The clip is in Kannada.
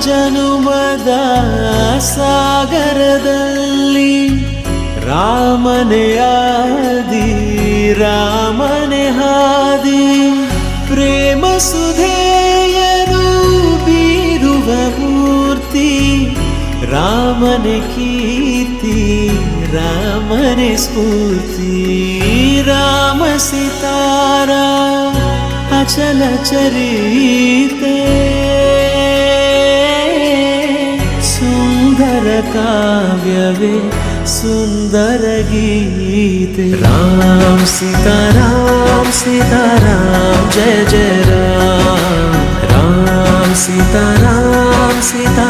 ಜನುಮದ ಸಾಗರದಲ್ಲಿ ರಾಮನೆ ಆದಿ, ರಾಮನೆ ಹಾದಿ ಪ್ರೇಮ ಸುಧೇಯರು ಬೀರುವ ಮೂರ್ತಿ, ರಾಮನೆ ಕೀರ್ತಿ, ರಾಮನೆ ಸ್ಫೂರ್ತಿ. ರಾಮ ಸಿತಾರ चलचरिते सुन्दरकाव्यवे सुन्दरगीते राम सीता राम सीता राम जय जय राम राम सीता राम सीता